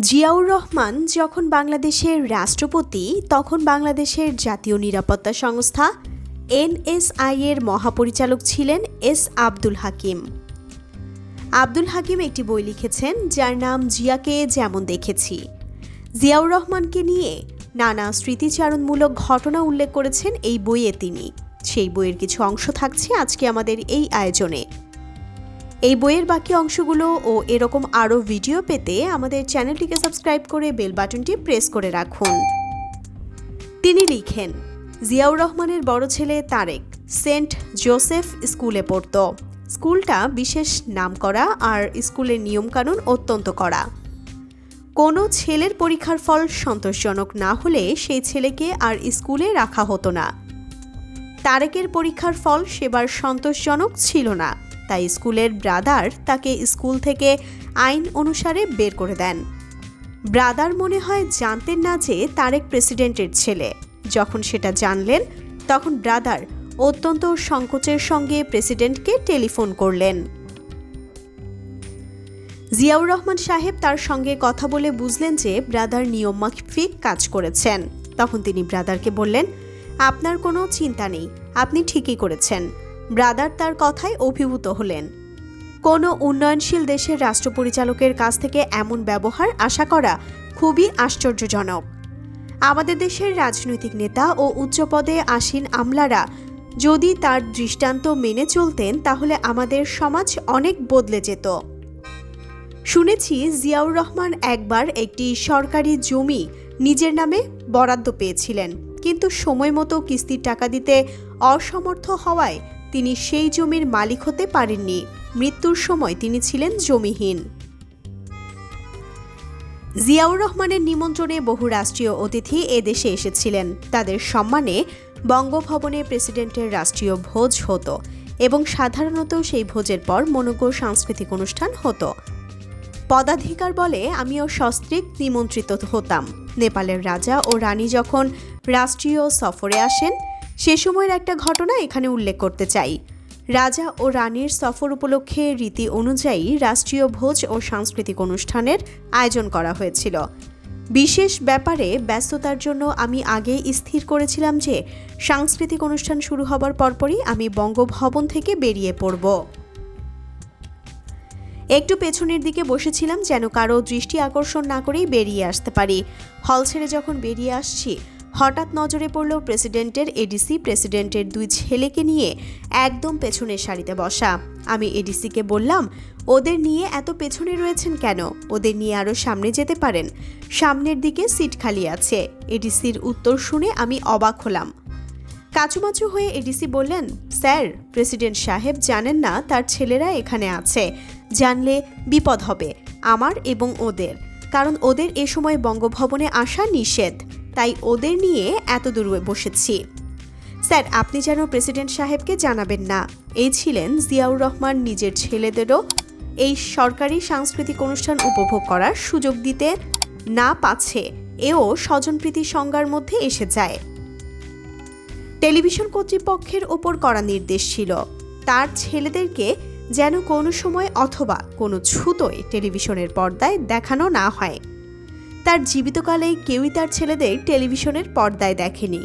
জিয়াউর রহমান যখন বাংলাদেশের রাষ্ট্রপতি, তখন বাংলাদেশের জাতীয় নিরাপত্তা সংস্থা এনএসআই এর মহাপরিচালক ছিলেন এস আব্দুল হাকিম। আব্দুল হাকিম একটি বই লিখেছেন যার নাম জিয়াকে যেমন দেখেছি। জিয়াউর রহমানকে নিয়ে নানা স্মৃতিচারণমূলক ঘটনা উল্লেখ করেছেন এই বইয়ে তিনি। সেই বইয়ের কিছু অংশ থাকছে আজকে আমাদের এই আয়োজনে। এই বইয়ের বাকি অংশগুলো ও এরকম আরও ভিডিও পেতে আমাদের চ্যানেলটিকে সাবস্ক্রাইব করে বেল বাটনটি প্রেস করে রাখুন। তিনি লিখেন, জিয়াউর রহমানের বড় ছেলে তারেক, সেন্ট জোসেফ স্কুলে পড়তো। স্কুলটা বিশেষ নামকরা আর স্কুলের নিয়মকানুন অত্যন্ত করা কোনো ছেলের পরীক্ষার ফল সন্তোষজনক না হলে সেই ছেলেকে আর স্কুলে রাখা হতো না। তারেকের পরীক্ষার ফল সেবার সন্তোষজনক ছিল না। তাই স্কুলের ব্রাদার তাকে স্কুল থেকে আইন অনুসারে বের করে দেন। ব্রাদার মনে হয় জানতেন না যে তারেক প্রেসিডেন্টের ছেলে। যখন সেটা জানলেন, তখন ব্রাদার অত্যন্ত সংকোচের সঙ্গে প্রেসিডেন্টকে টেলিফোন করলেন। জিয়াউর রহমান সাহেব তার সঙ্গে কথা বলে বুঝলেন যে ব্রাদার নিয়ম মাফিক কাজ করেছেন। তখন তিনি ব্রাদারকে বললেন, আপনার কোনো চিন্তা নেই, আপনি ঠিকই করেছেন। ব্রাদার তার কথায় অভিভূত হলেন। কোনো উন্নয়নশীল দেশের রাষ্ট্রপরিচালকের কাছ থেকে এমন ব্যবহার আশা করা খুবই আশ্চর্যজনক। আমাদের দেশের রাজনৈতিক নেতা ও উচ্চপদে আসীন আমলারা যদি তার দৃষ্টান্ত মেনে চলতেন, তাহলে আমাদের সমাজ অনেক বদলে যেত। শুনেছি জিয়াউর রহমান একবার একটি সরকারি জমি নিজের নামে বরাদ্দ পেয়েছিলেন, কিন্তু সময় মতো কিস্তির টাকা দিতে অসমর্থ হওয়ায় তিনি সেই জমির মালিক হতে পারেননি। মৃত্যুর সময় তিনি ছিলেন জমিহীন। জিয়াউর রহমানের নিমন্ত্রণে বহু রাষ্ট্রীয় অতিথি এদেশে এসেছিলেন। তাদের সম্মানে বঙ্গভবনে প্রেসিডেন্টের রাষ্ট্রীয় ভোজ হতো এবং সাধারণত সেই ভোজের পর মনোজ্ঞ সাংস্কৃতিক অনুষ্ঠান হতো। পদাধিকার বলে আমিও সস্ত্রীক নিমন্ত্রিত হতাম। নেপালের রাজা ও রানী যখন রাষ্ট্রীয় সফরে আসেন সে সময়ের একটা ঘটনা এখানে উল্লেখ করতে চাই। রাজা ও রানীর সফর উপলক্ষে রীতি অনুযায়ী রাষ্ট্রীয় ভোজ ও সাংস্কৃতিক অনুষ্ঠানের আয়োজন করা হয়েছিল। বিশেষ ব্যাপারে ব্যস্ততার জন্য আমি আগে স্থির করেছিলাম যে সাংস্কৃতিক অনুষ্ঠান শুরু হবার পরপরই আমি বঙ্গভবন থেকে বেরিয়ে পড়ব। একটু পেছনের দিকে বসেছিলাম যেন কারও দৃষ্টি আকর্ষণ না করেই বেরিয়ে আসতে পারি। হল ছেড়ে যখন বেরিয়ে আসছি হঠাৎ নজরে পড়ল প্রেসিডেন্টের এডিসি, প্রেসিডেন্টের দুই ছেলেকে নিয়ে একদম পেছনের সারিতে বসা। আমি এডিসিকে বললাম, ওদের নিয়ে এত পেছনে রয়েছেন কেন? ওদের নিয়ে আরও সামনে যেতে পারেন। সামনের দিকে সিট খালি আছে। এডিসির উত্তর শুনে আমি অবাক হলাম। কাচুমাচু হয়ে এডিসি বললেন, স্যার, প্রেসিডেন্ট সাহেব জানেন না তার ছেলেরা এখানে আছে। জানলে বিপদ হবে, আমার এবং ওদের। কারণ ওদের এ সময় বঙ্গভবনে আসা নিষেধ। তাই ওদের নিয়ে এত দূর বসেছি। স্যার, আপনি যেন প্রেসিডেন্ট সাহেবকে জানাবেন না। এই ছিলেন জিয়াউর রহমান নিজের ছেলেদেরও এই সরকারি সাংস্কৃতিক অনুষ্ঠান উপভোগ করার সুযোগ দিতে না পাচ্ছে, এও স্বজনপ্রীতি সংজ্ঞার মধ্যে এসে যায়। টেলিভিশন কর্তৃপক্ষের ওপর করা নির্দেশ ছিল, তার ছেলেদেরকে যেন কোনো সময় অথবা কোনো ছুতোয় টেলিভিশনের পর্দায় দেখানো না হয়। তার জীবিতকালে কেউই তার ছেলেদের টেলিভিশনের পর্দায় দেখেনি।